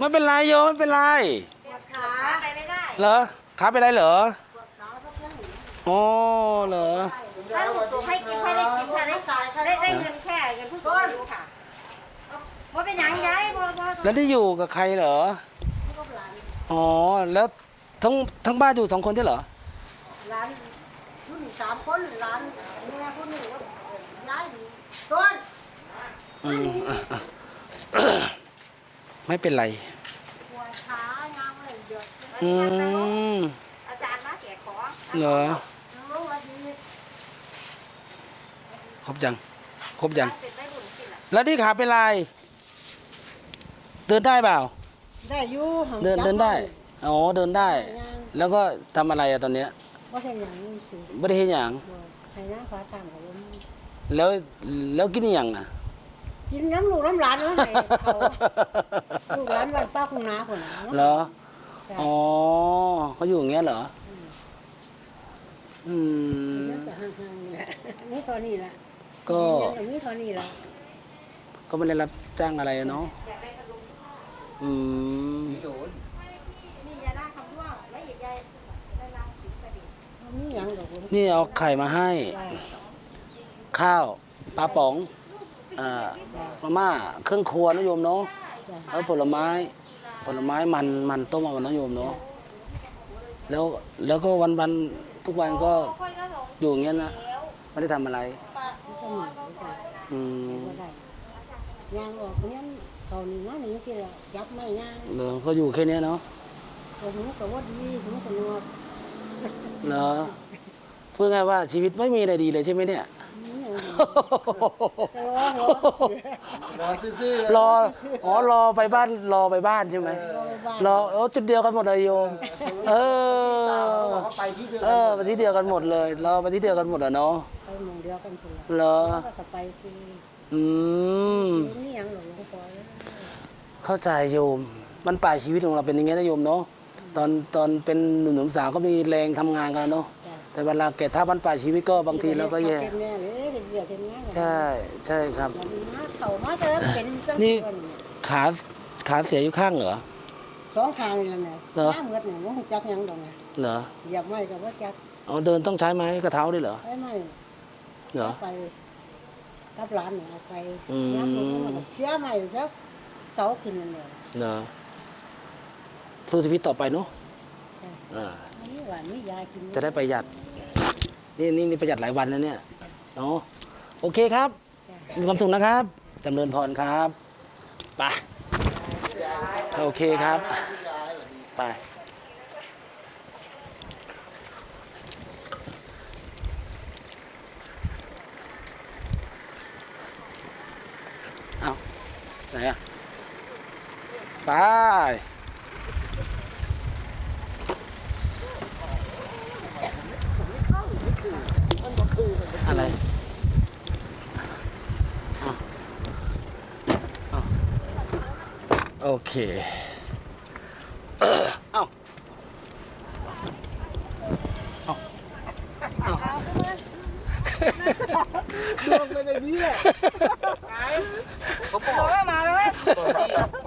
ไม่เป็นไรโยมไม่เป็นไรปวดขาไปไม่ได้เหรอขาเป็นไรเหรอปวดขาเพราะเพื่อนหนูอ๋อเหรอถ้าหนูสูงให้กินค่อยได้กินค่ะได้ได้ได้เงินแค่เงินผู้สูงอายุค่ะว่าเป็นหยังย้ายบ่บ่แล้วได้อยู่กับใครเหรอที่ก็หลานอ๋อแล้วทั้งทั้งบ้านอยู่สองคนที่เหรอหลานผู้หญิงสามคนหลานแม่คนหนึ่งก็ย้ายหนีต้นอืมอะอะไม่เป็นไร ปวดขายางเลยเย อะอืมอาจารย์มาเสียขอเหรอรู้ว่าดีครบยังครบยังเป็นได้บุญสิล่ะแล้วที่ขาเป็นไรเดินได้เปล่าได้อยู่ห่างเดินจับเดินได้อ๋อเดินได้ยางแล้วก็ทำอะไรอะตอนเนี้ยว่าเห็นอย่างนี้สิไม่ได้เห็นอย่างให้น้าฟ้าทำกับผมแล้วแล้วกินอหย่างอะกินน้ำลูกน้ำหลานเนาะให้เขาลูกหลานวันป้าคุณน้าคนน่ะเหรอ อ๋อเขาอยู่อย่างเงี้ยเหรอ อืม เยอะแต่ห่างๆนี่แหละนี่เท่านี้ละก็ยังอันนี้เท่านี้ละก็ไม่ได้รับจ้างอะไรอะเนาะอืม นี่ยาหน้าคำร่วงแล้วอีกยายได้นางสิบกระดิ่งนี่ยังดอกผมนี่เอาไข่มาให้ ได้ข้าวปลาป๋องอ่ามาม่าเครื่องครัวนะโยมเนาะจ้ะแล้วผลไม้ ผลไม้มันมันต้มเอานะโยมเนาะแล้วแล้วก็วันวันๆทุกวันก็ค่อยก็หลงอยู่อย่างเงี้ยนะแล้วไม่ได้ทำอะไรปะนี่ก็หนีไปจ้ะอืมบ่ได้ยางออกเนี้ยเขานี่มานี่ที่ละยับไม่ยางเหรอก็อยู่แค่เนี้ยเนาะแต่หูก็ว่าดีหูก็นวดเหรอพูดง่ายว่าชีวิตไม่มีอะไรดีเลยใช่ไหมเนี่ยนี่ยังดี จะรอหัวเสียรอซื่อๆเลยรออ๋อรอไปบ้านรอไปบ้านใช่ไหมรอไปบ้านรอเออจุดเดียวกันหมดเลยโยม เออบอกว่าไปที่เดียวเออไปที่เดียวกันหมดเลยรอไปที่เดียวกันหมดอะเนาะไปหมู่เดียวกันพุ่นละเหรอแล้วก็ไปสิอืมนี่ยังหลงหลวงพ่อเลยเข้าใจโยม มันปลายชีวิตของเราเป็นอย่างงี้นะโยมเนาะตอนตอนเป็นหนุ่มๆสาวก็มีแรงทำงานกันเนาะจ้ะ แต่เวลาแก่ถ้ามันปลาชีวิตก็บางทีเราก็แย่เต็มแน่เลยเห็นเบียดเต็มแน่ใช่ใช่ครับนนี้มาเข่ามาจะเป็นจังนี่ขาขาเสียอยู่ข้างเหรอสองข้างนี่แหละเนี่ยเหรอข้างเมือดเนี่ยมันจักยังดอกเนี่ยเหรอเหยียบไม้กับว่าจักเอาเดินต้องใช้ไม้กระเท้าด้วยเหรอได้ไหมเหรอไปกับหลานเนี่ยไปน้ำมันเสียใหม่แล้วเสาขึ้นเลยเหรอสู้ชีวิตต่อไปเนาะอ่า หวานไม่ยายกินจะได้ประหยัด นี่นี่นี่ประหยัดหลายวันนะเนี่ยเนาะโอเคครับ มีความสุขนะครับจำเริญพรครับไปโอเคครับไปเอาไหนอะไป อะไรเอาเอา โอเค เอ้าเอาเอาดวงเป็นอย่างนี้แหละมาเลยมาเลยมาเลย